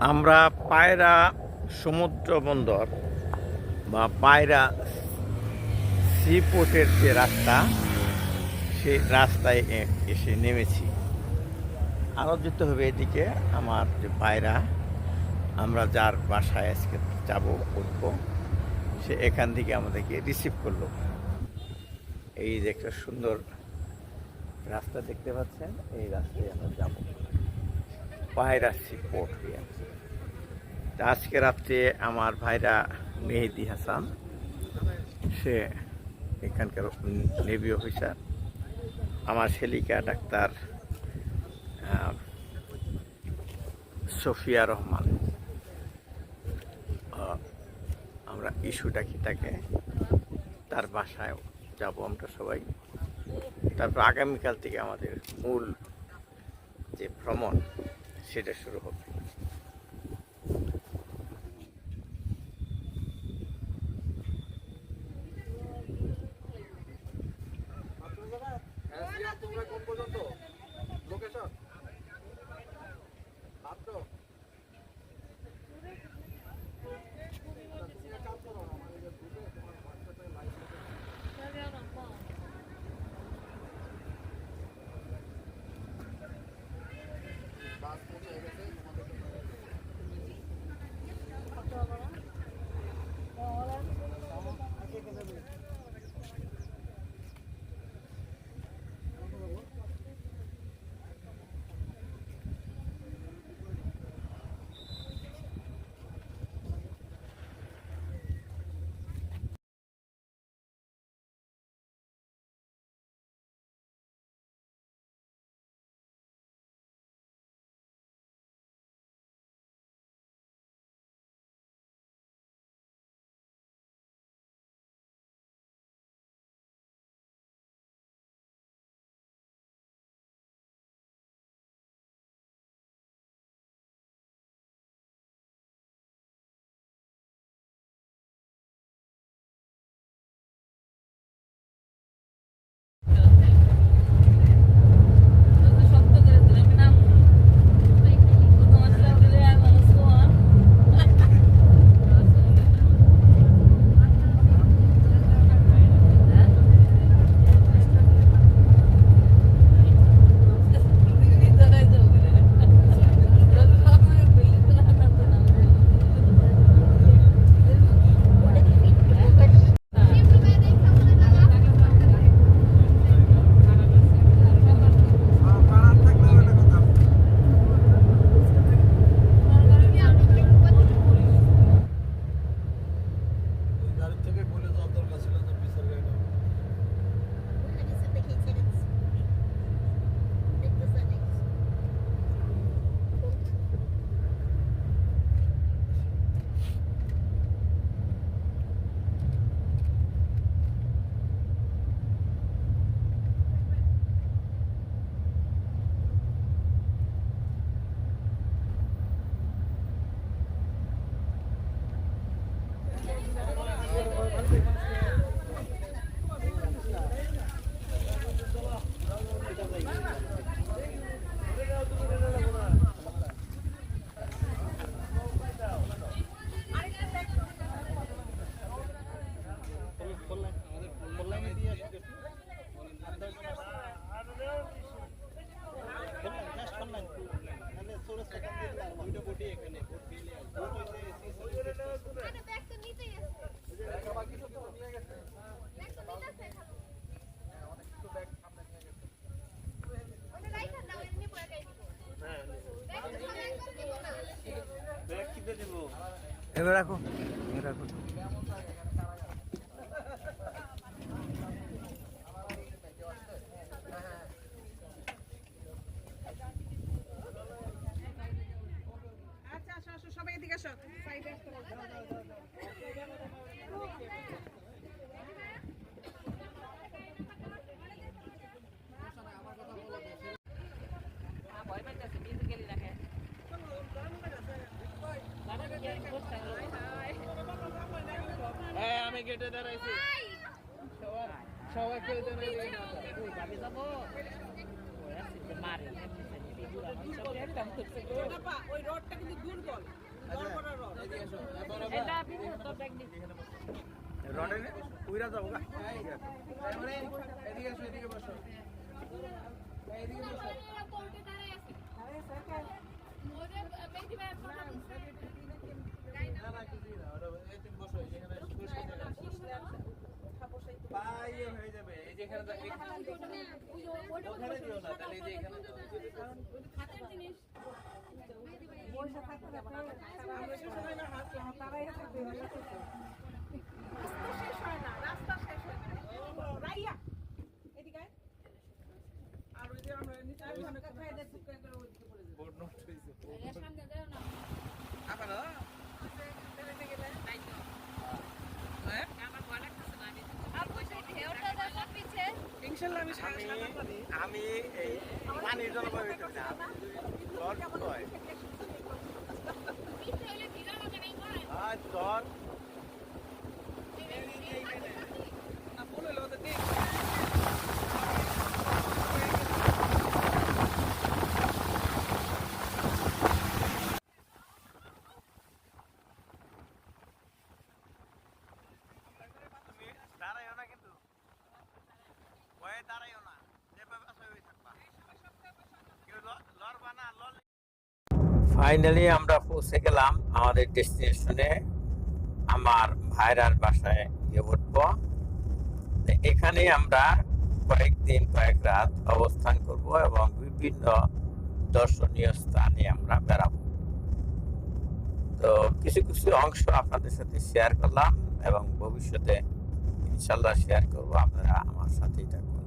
আমরা পায়রা সমুদ্র বন্দর বা পায়রা সিপোর্টের যে রাস্তা, সেই রাস্তায় এসে নেমেছি। যেতে হবে এদিকে, আমার যে পায়রা, আমরা যার বাসায় আজকে যাব, উঠব, সে এখান থেকে আমাদেরকে রিসিভ করল। এই যে একটা সুন্দর রাস্তা দেখতে পাচ্ছেন, এই রাস্তায় আমরা যাব। পায়রা সিপোর্ট হয়ে তা আজকে রাত্রে আমার ভাইরা মেহেদি হাসান, সে এখানকার নেভি অফিসার আমার সেলিকা ডাক্তার সফিয়া রহমান। আমরা ইস্যু ডাকি তাকে, তার বাসায় যাব আমরা সবাই। তারপর আগামীকাল থেকে আমাদের মূল যে ভ্রমণ সেটা শুরু হবে। ¿Es verdad? ¿Es verdad? আমি গেটে দাঁড়াইছি। সবাই কেউ দাঁড়াইছে যাব। মারে বাবা, ওই রডটা কিন্তু দুর্বল। বড় বড় রড। রডে উইরা যাব গা রাস্তা শেষ হয় না রাস্তা শেষ হয় না রাইয়া এদিকে আয়। আর ওই যে আমরা নিচে আর ওখানে কোথায় দেখ টুকরা করে ওইদিকে পড়ে যাবে ইনশাআল্লাহ আমি এই পানির জলবায়ু হইতে না জ্বর হয় জ্বর না বলে লো তো দেখ তুমি দাঁড়াইও না কিন্তু ভয়ে দাঁড়াইও না যেভাবে আছো ওই থাকবা কেউ ল- লড়বা না লড়লে ফাইনালি আমরা পৌঁছে গেলাম আমাদের ডেস্টিনেশনে আমার ভাইরার বাসায় গিয়ে উঠবো। এখানে আমরা কয়েকদিন, কয়েক রাত অবস্থান করব এবং বিভিন্ন দর্শনীয় স্থানে আমরা বেড়াবো। তো কিছু কিছু অংশ আপনাদের সাথে শেয়ার করলাম এবং ভবিষ্যতে ইনশাল্লাহ শেয়ার করব। আপনারা আমার সাথেই থাকুন।